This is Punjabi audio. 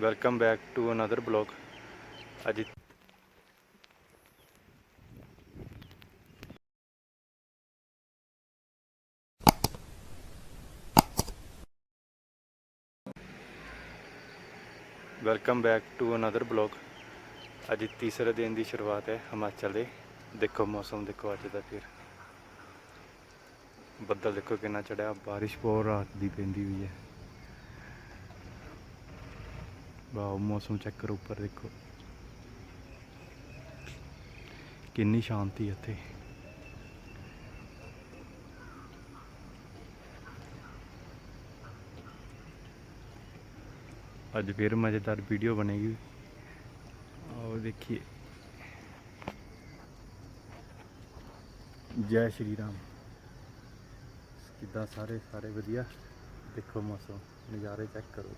Welcome back to another blog ਅੱਜ welcome back to another blog ਅੱਜ ਤੀਸਰੇ ਦਿਨ ਦੀ ਸ਼ੁਰੂਆਤ ਹੈ, ਹਿਮਾਚਲ ਦੇ। ਦੇਖੋ ਮੌਸਮ, ਦੇਖੋ ਅੱਜ ਦਾ ਫਿਰ। ਬੱਦਲ ਦੇਖੋ ਕਿੰਨਾ ਚੜਿਆ, ਬਾਰਿਸ਼ ਬਹੁਤ ਰਾਤ ਦੀ ਪੈਂਦੀ ਹੋਈ ਹੈ। ਵਾਓ ਮੌਸਮ ਚੈੱਕ ਕਰੋ ਉੱਪਰ ਦੇਖੋ। ਕਿੰਨੀ ਸ਼ਾਂਤੀ ਹੈ ਇੱਥੇ। ਅੱਜ ਫਿਰ ਮਜ਼ੇਦਾਰ ਵੀਡੀਓ ਬਣੇਗੀ। ਆਓ ਦੇਖੀਏ। ਜੈ ਸ਼੍ਰੀ ਰਾਮ। ਕਿੱਦਾਂ ਸਾਰੇ ਸਾਰੇ ਵਧੀਆ? ਦੇਖੋ ਮੌਸਮ, ਨਜ਼ਾਰੇ ਚੈੱਕ ਕਰੋ।